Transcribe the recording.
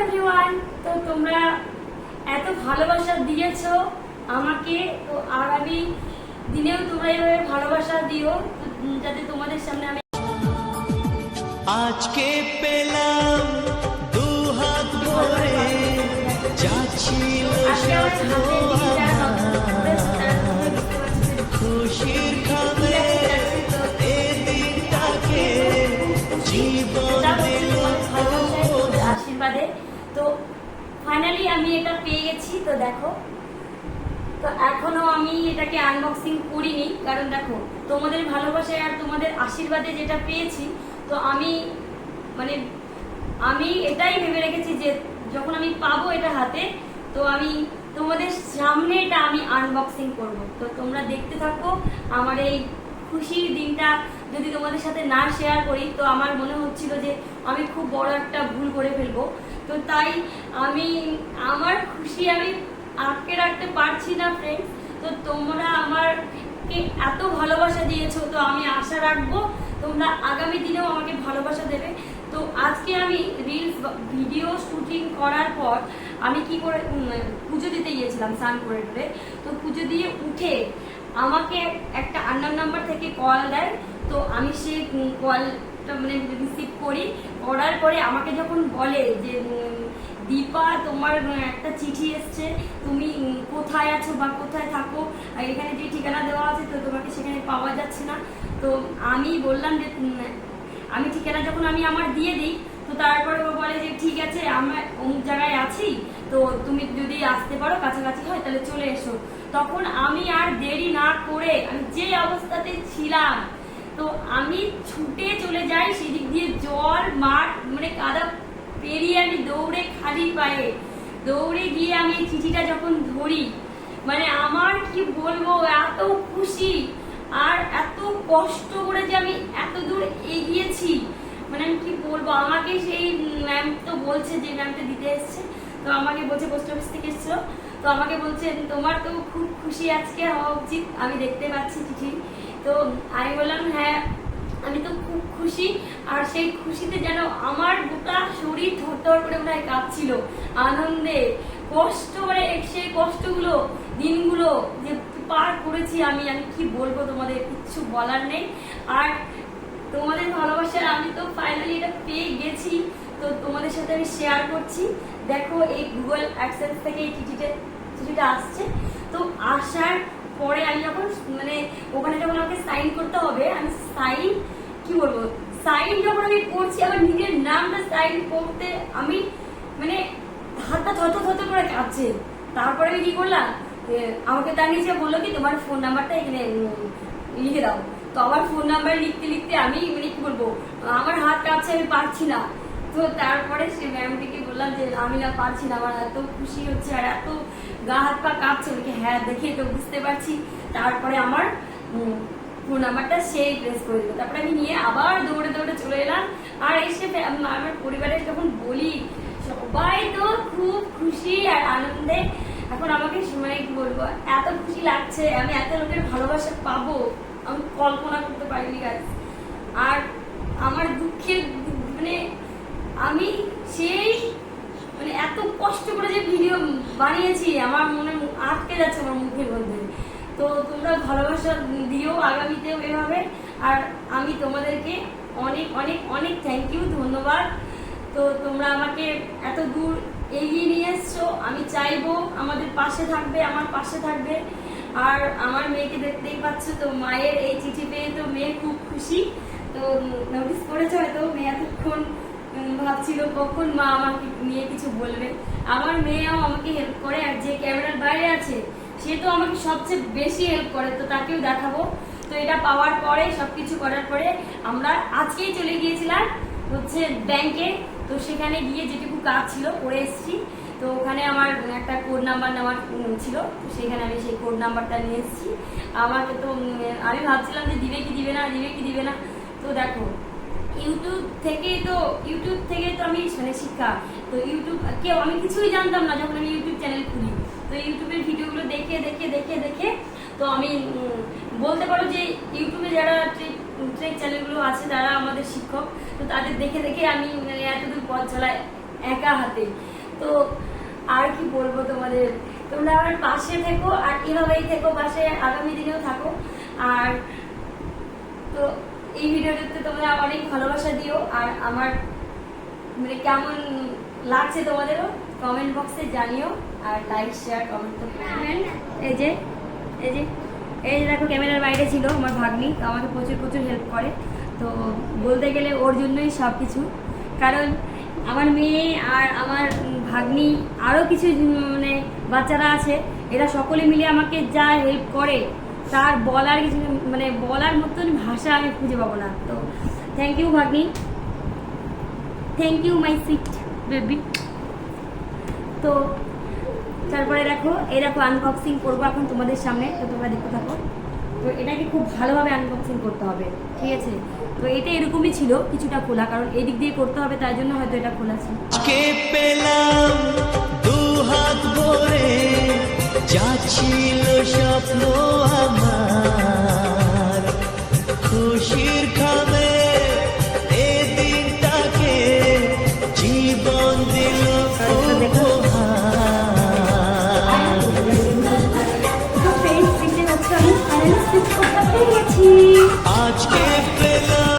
Everyone তো তোমরা এত ভালোবাসা দিয়েছ আমাকে। তো আগামী দিনেও তোমরা এভাবে ভালোবাসা দিও যাতে তোমাদের সামনে আমি আজকে পেলাম দু হাত ভরে যাচ্ছি আজকে আমার ফাইনালি আমি এটা পেয়ে গেছি, তো দেখো। তো এখনও আমি এটাকে আনবক্সিং করিনি, কারণ দেখো, তোমাদের ভালোবাসায় আর তোমাদের আশীর্বাদে যেটা পেয়েছি, তো আমি মানে আমি এটাই ভেবে রেখেছি যে যখন আমি পাবো এটা হাতে, তো আমি তোমাদের সামনে এটা আমি আনবক্সিং করব। তো তোমরা দেখতে থাকো, আমার এই খুশির দিনটা যদি তোমাদের সাথে না শেয়ার করি, তো আমার মনে হচ্ছিল যে আমি খুব বড় একটা ভুল করে ফেলব। তো তাই আমি, আমার খুশি আমি আটকে রাখতে পারছি না ফ্রেন্ড তো তোমরা আমারকে এত ভালোবাসা দিয়েছ, তো আমি আশা রাখব তোমরা আগামী দিনেও আমাকে ভালোবাসা দেবে। তো আজকে আমি রিলস ভিডিও শুটিং করার পর আমি কি করে পুজো দিতে গিয়েছিলাম, স্নান করে তো পুজো দিয়ে উঠে আমাকে একটা আন্নার নাম্বার থেকে কল দেয়। তো আমি সেই কলটা মানে রিসিভ করি। করার পরে আমাকে যখন বলে যে দীপা, তোমার একটা চিঠি এসছে, তুমি কোথায় আছো বা কোথায় থাকো? এখানে যে ঠিকানা দেওয়া আছে, তো তোমাকে সেখানে পাওয়া যাচ্ছে না। তো আমি বললাম যে আমি ঠিকানা যখন আমি আমার দিয়ে দিই, তো তারপরে ও বলে যে, ঠিক আছে, আমরা অমুক জায়গায় আছি, তো তুমি যদি আসতে পারো, কাছাকাছি হয়, তাহলে চলে এসো। তখন আমি আর দেরি না করে, আমি যে অবস্থাতে ছিলাম তো আমি ছুটে চলে যাই সেদিক দিয়ে জল, মাঠ মানে কাদা পেরিয়ে আমি দৌড়ে খালি পায়ে। দৌড়ে গিয়ে আমি চিঠিটা যখন ধরি মানে আমার কি বলব, এত খুশি আর এত কষ্ট করে যে আমি এত দূর এগিয়েছি। মানে আমি কি বলব, আমাকে সেই ম্যাম তো বলছে যে ম্যামটা দিতে এসছে, তো আমাকে বলছে পোস্ট অফিস থেকে এসছো। তো আমাকে বলছে, তোমার তো খুব খুশি আজকে, হওয়া উচিত। আমি দেখতে পাচ্ছি চিঠি। তো আমি বললাম হ্যাঁ আমি তো খুব খুশি। আর সেই খুশিতে যেন আমার গোটা শরীর থরথর করে হয় কাঁপছিল। আনন্দে, কষ্ট করে সেই কষ্টগুলো, দিনগুলো যে পার করেছি আমি আমি কি বলব তোমাদের, কিচ্ছু বলার নেই। আর তোমাদের ভালোবাসার আমি তো ফাইনালি এটা পেয়ে গেছি। তো তোমাদের সাথে আমি শেয়ার করছি। দেখো, এই গুগল অ্যাক্সেস থেকে এই চিঠিটা চিঠিটা আসছে। তো আসার পরে আমি যখন মানে ওখানে যখন আমাকে সাইন করতে হবে, আমি সাইন কি বলব? সাইন যখন আমি করছি, আমার নিজের নামটা সাইন করতে আমি মানে হাতটা থত থত করে কাঁপছে। তারপরে আমি কি করলাম? আমাকে তার নিচে বলল কি, তোমার ফোন নাম্বারটা এখানে লিখে দাও। তো আমার ফোন নাম্বার লিখতে লিখতে আমি মানে কি বলব, আমার হাত কাঁপছে, আমি পারছি না। তো তারপরে সে ম্যামটিকে বললাম যে, আমি না পারছি না, আমার এত খুশি হচ্ছে আর এত গা হাত পা কাঁপছে। বলে হ্যাঁ দেখে তো বুঝতে পারছি। তারপরে আমার ফোন নাম্বারটা সে প্রেস করে দিল। তারপরে আমি নিয়ে আবার দৌড়ে দৌড়ে চলে এলাম। আর এসে আমার পরিবারের যখন বলি, সবাই তো খুব খুশি আর আনন্দে। এখন আমাকে মানে কি বলব? এত খুশি লাগছে, আমি এত লোকের ভালোবাসা পাবো, আমি কল্পনা করতে পারিনি গাছ আর আমার দুঃখের মানে আমি সেই মানে এত কষ্ট করে যে ভিডিও বানিয়েছি, আমার মনে আটকে যাচ্ছে আমার মুখের মধ্যে। তো তোমরা ভালোবাসা দিও আগামীতেও এভাবে। আর আমি তোমাদেরকে অনেক অনেক অনেক থ্যাংক ইউ ধন্যবাদ। তো তোমরা আমাকে এত দূর এগিয়ে নিয়ে এসছো, আমি চাইব আমাদের পাশে থাকবে, আমার পাশে থাকবে। আর আমার মেয়েকে দেখতেই পাচ্ছ তো, মায়ের এই চিঠি পেয়ে তো মেয়ে খুব খুশি। তো নোটিস করেছে হয়তো, মেয়ে এতক্ষণ ভাবছিল, কখন মা আমাকে নিয়ে কিছু বলবে? আমার মেয়েও আমাকে হেল্প করে আর যে ক্যামেরার বাইরে আছে, সে তো আমাকে সবচেয়ে বেশি হেল্প করে, তো তাকেও দেখাবো। তো এটা পাওয়ার পরে, সবকিছু করার পরে আমরা আজকেই চলে গিয়েছিলাম হচ্ছে ব্যাংকে তো সেখানে গিয়ে যেটুকু কাজ ছিল, করে এসেছি। তো ওখানে আমার একটা কোড নাম্বার নেওয়ার ছিল। তো সেখানে আমি সেই কোড নাম্বারটা নিয়ে এসেছি। আমাকে তো আমি ভাবছিলাম যে দিবে কি দিবে না, দিবে কি দিবে না। তো দেখো ইউটিউব থেকে তো ইউটিউব থেকে তো আমি মানে শিক্ষা। তো ইউটিউব কেউ, আমি কিছুই জানতাম না যখন আমি ইউটিউব চ্যানেল খুলি। তো ইউটিউবের ভিডিওগুলো দেখে দেখে দেখে দেখে, তো আমি বলতে পারো যে ইউটিউবে যারা ট্রেক ট্রেক চ্যানেলগুলো আছে, তারা আমাদের শিক্ষক। তো তাদের দেখে দেখে আমি মানে এতদূর পথ চলায় একা হাতে। তো আর কি বলব তোমাদের? তোমরা আমার পাশে থেকো, আর এভাবেই থেকো, পাশে আগামী দিনেও থাকো। আর তো এই ভিডিওটাতে তোমরা অনেক ভালোবাসা দিও। আর আমার মানে কেমন লাগছে তোমাদেরও কমেন্ট বক্সে জানিও। আর লাইক শেয়ার কমেন্ট তো করবেন এই যে এই যে এই যে দেখো ক্যামেরার বাইরে ছিল আমার ভাগ্নি, তো আমাকে প্রচুর প্রচুর হেল্প করে। তো বলতে গেলে ওর জন্যই সব কিছু কারণ আমার মেয়ে আর আমার ভাগ্নি আরও কিছু মানে বাচ্চারা আছে, এরা সকলে মিলে আমাকে যা হেল্প করে তার বলার কিছু মানে বলার মতন ভাষা আমি খুঁজে পাবো না। তো থ্যাংক ইউ ভাগ্নি। Thank you my sweet baby তো তারপরে দেখো, এই দেখো আনবক্সিং করব এখন তোমাদের সামনে, তো তোমরা দেখতে থাকো। তো এটাকে খুব ভালোভাবে আনবক্সিং করতে হবে, ঠিক আছে? তো এটা এরকমই ছিল কিছুটা খোলা, কারণ এই দিক দিয়ে করতে হবে, তাই জন্য হয়তো এটা খোলা ছিল। হাত ভরে, যা স্বপ্ন। much gift below.